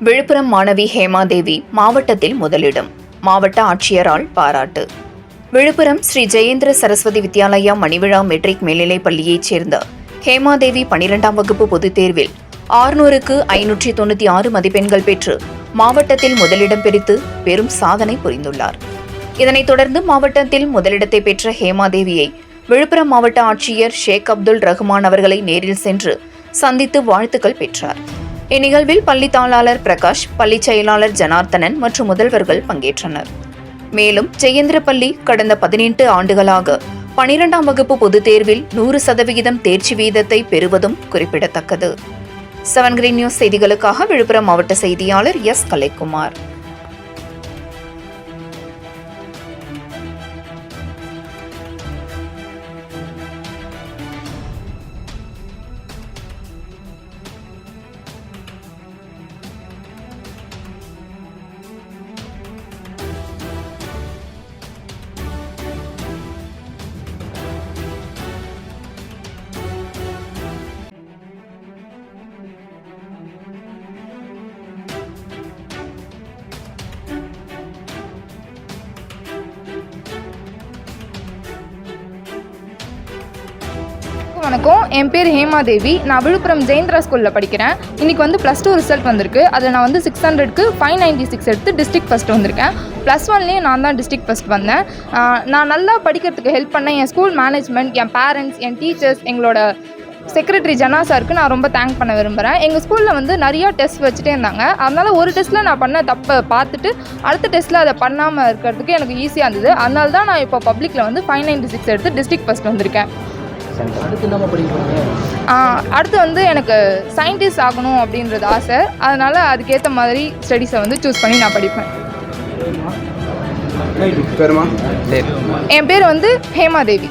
விழுப்புரம் மாணவி ஹேமாதேவி மாவட்டத்தில் முதலிடம். மாவட்ட ஆட்சியரால் பாராட்டு. விழுப்புரம் ஸ்ரீ ஜெயேந்திர சரஸ்வதி வித்யாலயா மணிவிழா மெட்ரிக் மேல்நிலைப் பள்ளியைச் சேர்ந்த ஹேமாதேவி பனிரெண்டாம் வகுப்பு பொதுத் தேர்வில் ஆறுநூறுக்கு ஐநூற்றி தொண்ணூற்றி ஆறு மதிப்பெண்கள் பெற்று மாவட்டத்தில் முதலிடம் பிடித்து பெரும் சாதனை புரிந்துள்ளார். இதனைத் தொடர்ந்து மாவட்டத்தில் முதலிடத்தை பெற்ற ஹேமாதேவியை விழுப்புரம் மாவட்ட ஆட்சியர் ஷேக் அப்துல் ரஹ்மான் அவர்களை நேரில் சென்று சந்தித்து வாழ்த்துக்கள் பெற்றார். இந்நிகழ்வில் பள்ளி தாளாளர் பிரகாஷ் பள்ளி செயலாளர் ஜனார்த்தனன் மற்றும் முதல்வர்கள் பங்கேற்றனர். மேலும் ஜெயேந்திர பள்ளி கடந்த பதினெட்டு ஆண்டுகளாக பனிரெண்டாம் வகுப்பு பொதுத் தேர்வில் நூறு சதவிகிதம் தேர்ச்சி வீதத்தை பெறுவதும் குறிப்பிடத்தக்கது. செவன் கிரீன் நியூஸ் செய்திகளுக்காக விழுப்புரம் மாவட்ட செய்தியாளர் எஸ். கலைக்குமார். வணக்கம். என் பேர் ஹேமாதேவி. நான் விழுப்புரம் ஜெயந்திரா ஸ்கூலில் படிக்கிறேன். இன்றைக்கி வந்து ப்ளஸ் டூ ரிசல்ட் வந்திருக்கு. அதில் நான் வந்து சிக்ஸ் ஹண்ட்ரட்க்கு ஃபைவ் நைன்ட்டி சிக்ஸ் எடுத்து டிஸ்ட்ரிக் ஃபஸ்ட் வந்திருக்கேன். ப்ளஸ் ஒன்லேயும் நான் தான் டிஸ்ட்ரிக்ட் ஃபஸ்ட் வந்தேன். நான் நல்லா படிக்கிறதுக்கு ஹெல்ப் பண்ண என் ஸ்கூல் மேனேஜ்மெண்ட் என் பேரண்ட்ஸ் என் டீச்சர்ஸ் எங்களோட செக்ரட்டரி ஜனா சாருக்கு நான் ரொம்ப தேங்க் பண்ண விரும்புகிறேன் எங்கள் ஸ்கூலில் வந்து நிறையா டெஸ்ட் வச்சுட்டே இருந்தாங்க. அதனால் ஒரு டெஸ்ட்டில் நான் பண்ண தப்பை பார்த்துட்டு அடுத்த டெஸ்ட்டில் அதை பண்ணாமல் இருக்கிறதுக்கு எனக்கு ஈஸியாக இருந்தது. அதனால தான் நான் இப்போ பப்ளிக்கில் வந்து ஃபைவ் நைன்ட்டி சிக்ஸ் எடுத்து டிஸ்ட்ரிக்ட் ஃபஸ்ட் வந்திருக்கேன். அடுத்து படிக்க வந்து எனக்கு சயின்டிஸ்ட் ஆகணும் அப்படின்றது ஆசை. அதனால் அதுக்கேற்ற மாதிரி ஸ்டடீஸை வந்து சூஸ் பண்ணி நான் படிப்பேன். என் பேர் வந்து ஹேமாதேவி